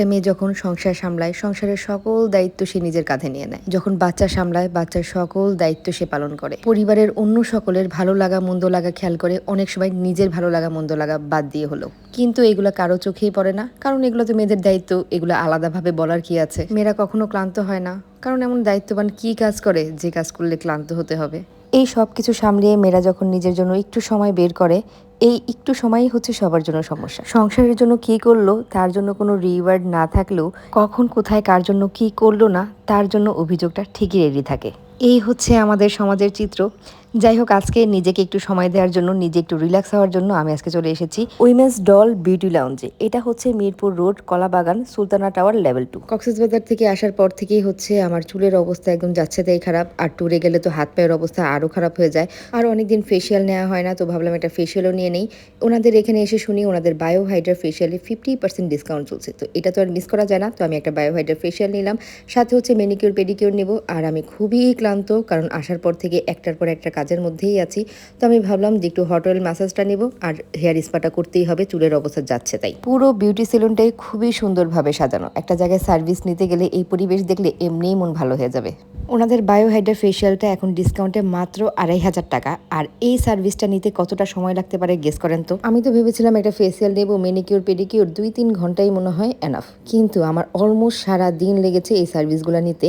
একটা মেয়ে যখন সংসার সামলায়, সংসারের সকল দায়িত্ব সে নিজের কাঁধে নিয়ে নেয়। যখন বাচ্চা সামলায়, বাচ্চার সকল দায়িত্ব সে পালন করে। পরিবারের অন্য সকলের ভালো লাগা, মন্দ লাগা খেয়াল করে অনেক সময় নিজের ভালো লাগা, মন্দ লাগা বাদ দিয়ে হলো। কিন্তু এগুলো কারও চোখেই পড়ে না। কারণ এগুলো তো মেয়েদের দায়িত্ব, এগুলো আলাদাভাবে বলার কি আছে? মেয়েরা কখনো ক্লান্ত হয় না। কারণ এমন দায়িত্ববান কি কাজ করে যে কাজ করলে ক্লান্ত হতে হবে? এই সব কিছু সামলিয়ে মেয়েরা যখন নিজের জন্য একটু সময় বের করে, এই একটু সময়ই হচ্ছে সবার জন্য সমস্যা। সংসারের জন্য কি করল, তার জন্য কোনো রিওয়ার্ড না থাকলেও কখন কোথায় কার জন্য কি করল না, তার জন্য অভিযোগটা ঠিকই রেডি থাকে। এই হচ্ছে আমাদের সমাজের চিত্র। যাই হোক, আজকে নিজেকে একটু সময় দেওয়ার জন্য, নিজে একটু রিল্যাক্স হওয়ার জন্য আমি আজকে চলে এসেছি উইমেন্স ডল বিউটি লাউঞ্জে এটা হচ্ছে Mirpur road, Kalabagan, Sultana tower level two Cox's Bazar থেকে আসার পর থেকেই হচ্ছে আমার চুলের অবস্থা একদম যাচ্ছে তাই খারাপ। আর ট্যুরে গেলে তো হাত পায়ের অবস্থা আরও খারাপ হয়ে যায়। আর অনেকদিন ফেসিয়াল নেওয়া হয় না, তো ভাবলাম একটা ফেসিয়ালও নিয়ে নেই। ওনাদের এখানে এসে শুনি, ওনাদের বায়ো হাইড্রা ফেসিয়ালে ফিফটি পার্সেন্ট ডিসকাউন্ট চলছে। তো এটা তো আর মিস করা যায় না, তো আমি একটা বায়ো হাইড্রা ফেসিয়াল নিলাম। সাথে হচ্ছে মেনিকিউর পেডিকিউর নেব। আর আমি খুবই ক্লান্ত, কারণ আসার পর থেকে একটার পর একটা কাজের মধ্যেই আছি। তো আমি ভাবলাম যে একটু হট অয়েল ম্যাসাজটা নেব আর হেয়ার স্পাটা করতেই হবে, চুলের অবস্থা যাচ্ছে তাই। পুরো বিউটি সেলুনটাই খুবই সুন্দরভাবে সাজানো। একটা জায়গায় সার্ভিস নিতে গেলে এই পরিবেশ দেখলে এমনিই মন ভালো হয়ে যাবে। ওনাদের বায়োহাইড্রা ফেসিয়ালটা এখন ডিসকাউন্টে মাত্র আড়াই হাজার টাকা। আর এই সার্ভিসটা নিতে কতটা সময় লাগতে পারে গেস করেন তো? আমি তো ভেবেছিলাম একটা ফেসিয়াল নেব মেনিকিউর পেডিকিউর দুই তিন ঘন্টাই মনে হয় এনাফ কিন্তু আমার অলমোস্ট সারা দিন লেগেছে এই সার্ভিসগুলো নিতে,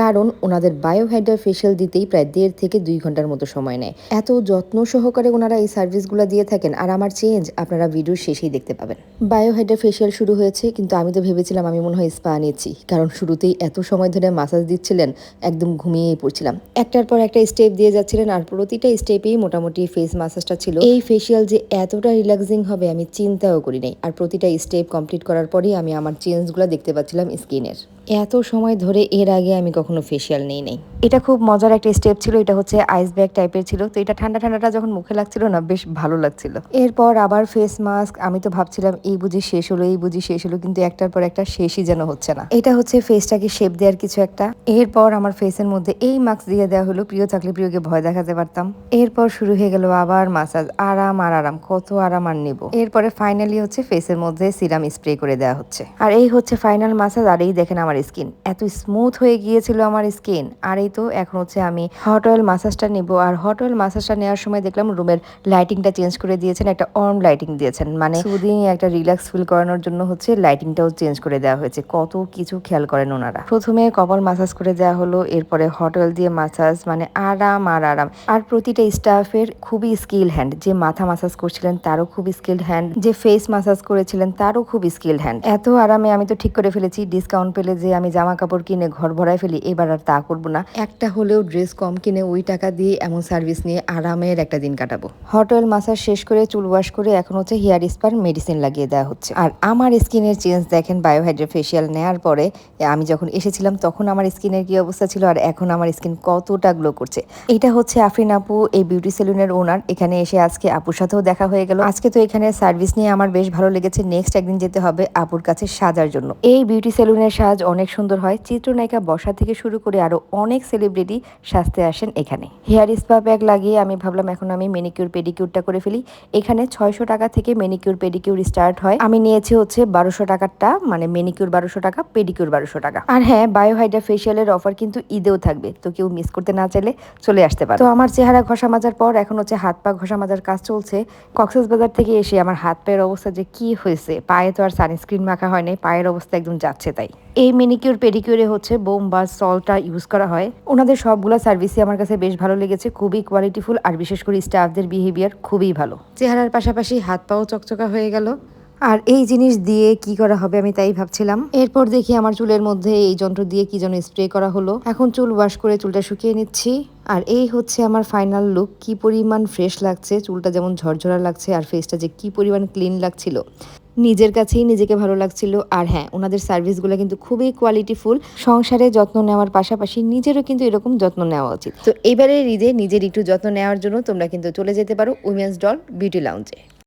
কারণ ওনাদের বায়োহাইড্রা ফেসিয়াল দিতেই প্রায় দেড় থেকে দুই ঘণ্টার মতো সময় নেয়। এত যত্ন সহকারে ওনারা এই সার্ভিসগুলো দিয়ে থাকেন, আর আমার চেঞ্জ আপনারা ভিডিওর শেষেই দেখতে পাবেন। বায়োহাইড্রা ফেসিয়াল শুরু হয়েছে, কিন্তু আমি তো ভেবেছিলাম আমি মনে হয় স্পা নিচ্ছি, কারণ শুরুতেই এত সময় ধরে মাসাজ দিচ্ছিলেন, একদম ঘুমিয়েই পড়ছিলাম। একটার পর একটা স্টেপ দিয়ে যাচ্ছিলেন আর প্রতিটা স্টেপেই মোটামুটি ফেস মাসাজটা ছিল। এই ফেসিয়াল যে এতটা রিল্যাক্সিং হবে আমি চিন্তাও করি নাই আর প্রতিটা স্টেপ কমপ্লিট করার পরই আমি আমার চেঞ্জগুলো দেখতে পাচ্ছিলাম স্কিনের এত সময় ধরে এর আগে আমি কখনো ফেসিয়াল নেই নাই। এটা খুব মজার একটা স্টেপ ছিল, এটা হচ্ছে আইস ব্যাগ টাইপের ছিল। তো এটা ঠান্ডা ঠান্ডাটা যখন মুখে লাগছিল না, বেশ ভালো লাগছিল। এরপর আবার ফেস মাস্ক আমি তো ভাবছিলাম এই বুঝি শেষ হলো, এই বুঝি শেষ হলো, কিন্তু একটার পর একটা শেষই যেন হচ্ছে না। এটা হচ্ছে ফেসটাকে শেপ দেওয়ার কিছু একটা। এরপর আমার ফেসের মধ্যে এই মাস্ক দিয়ে দেওয়া হলো, প্রিয় থাকলে প্রিয়কে ভয় দেখাতে পারতাম। এরপর শুরু হয়ে গেল আবার মাসাজ আরাম আর আরাম, কত আরাম আর নিব। এরপরে ফাইনালি হচ্ছে ফেসের মধ্যে সিরাম স্প্রে করে দেওয়া হচ্ছে। আর এই হচ্ছে ফাইনাল মাসাজ আর এই দেখেন আমার স্কিন এত স্মুথ হয়ে গিয়েছিল আমার স্কিন আর এই তো এখন হচ্ছে আমি হট অয়েল মাসাজটা নিব। আর হট অয়েল মাসাজটা নেওয়ার সময় দেখলাম রুমের লাইটিংটা চেঞ্জ করে দিয়েছেন একটা অর্ম লাইটিং দিয়েছেন। মানে সুদিন একটা রিল্যাক্স ফিল করানোর জন্য হচ্ছে লাইটিংটাও চেঞ্জ করে দেওয়া হয়েছে। কত কিছু খেয়াল করেন ওনারা। প্রথমে কপাল মাসাজ করে দেওয়া হলো এরপরে হট অয়েল দিয়ে মাসাজ মানে আরাম আর আরাম। আর প্রতিটা স্টাফের খুবই স্কিল হ্যান্ড যে মাথা মাসাজ করছিলেন তারও খুব স্কিল হ্যান্ড যে ফেস মাসাজ করেছিলেন তারও খুব স্কিল হ্যান্ড এত আরামে আমি তো ঠিক করে ফেলেছি ডিসকাউন্ট পেলে যে আমি জামা কাপড় কিনে ঘর ভরায় ফেলি এবার আর তা করব না। একটা হলেও ড্রেস কম কিনে ওই টাকা দিয়ে এমন সার্ভিস নিয়ে আরামের একটা দিন কাটাবো। হট অয়েল মাসাজ শেষ করে চুল ওয়াশ করে এখন হচ্ছে হেয়ার স্পার মেডিসিন লাগিয়ে দেওয়া হচ্ছে। আর আমার স্কিনের চেঞ্জ দেখেন বায়োহাইড্রা ফেসিয়াল নেওয়ার পরে আমি যখন এসেছিলাম তখন আমার স্কিনের কি অবস্থা ছিল আর এখন আমার স্কিন কতটা গ্লো করছে। এটা হচ্ছে আফরিন আপু এই বিউটি সেলুনের ওনার এখানে এসে আজকে আপুর সাথেও দেখা হয়ে গেল। আজকে তো এখানে সার্ভিস নিয়ে আমার বেশ ভালো লেগেছে। নেক্সট একদিন যেতে হবে আপুর কাছে সাজার জন্য। এই বিউটি সেলুনের সাজ অনেক সুন্দর হয়। চিত্রনায়িকা বসা থেকে শুরু করে আরও অনেক সেলিব্রিটি সাজতে আসেন এখানে। হেয়ার স্পা ব্যাগ লাগিয়ে আমি ভাবলাম এখন আমি মেনিকিউর পেডিকিউরটা করে ফেলি। এখানে ছয়শো টাকা থেকে মেনিকিউর পেডিকিউর স্টার্ট হয়। আমি নিয়েছি হচ্ছে বারোশো টাকারটা মানে মেনিকিউর বারোশো টাকা পেডিকিউর বারোশো টাকা। আর হ্যাঁ বায়োহাইড্রা ফেসিয়ালের অফার কিন্তু ঈদেও থাকবে। তো কেউ মিস করতে না চাইলে চলে আসতে পারে। তো আমার চেহারা ঘষা মাজার পর এখন হচ্ছে হাত পা ঘষা মাজার কাজ চলছে। কক্সেস বাজার থেকে এসে আমার হাত পায়ের অবস্থা যে কি হয়েছে, পায়ে তো আর সানস্ক্রিন মাখা হয় নাই, পায়ের অবস্থা একদম যাচ্ছে তাই। এই মেনিকিউর পেডিকিউরে হচ্ছে বোম বা সলটা ইউজ করা হয়। ওনাদের সবগুলো সার্ভিসই আমার কাছে বেশ ভালো লেগেছে, খুবই কোয়ালিটিফুল আর বিশেষ করে স্টাফদের বিহেভিয়ার খুবই ভালো। চেহারার পাশাপাশি হাত পাও চকচকা হয়ে গেল। আর এই জিনিস দিয়ে কি করা হবে আমি তাই ভাবছিলাম। এরপর দেখি আমার চুলের মধ্যে এই যন্ত্র দিয়ে কি যেন স্প্রে করা হলো। এখন চুল ওয়াশ করে চুলটা শুকিয়ে নিচ্ছি। আর এই হচ্ছে আমার ফাইনাল লুক কি পরিমাণ ফ্রেশ লাগছে, চুলটা যেমন ঝরঝরা লাগছে আর ফেসটা যে কি পরিমাণ ক্লিন লাগছিল। নিজের কাছেই নিজেকে ভালো লাগছিল। আর হ্যাঁ ওনাদের সার্ভিসগুলো কিন্তু খুবই কোয়ালিটিফুল সংসারে যত্ন নেওয়ার পাশাপাশি নিজেরও কিন্তু এরকম যত্ন নেওয়া উচিত। তো এবারে ঈদে নিজের একটু যত্ন নেওয়ার জন্য তোমরা কিন্তু চলে যেতে পারো উইমেন্স ডল বিউটি লাউঞ্জে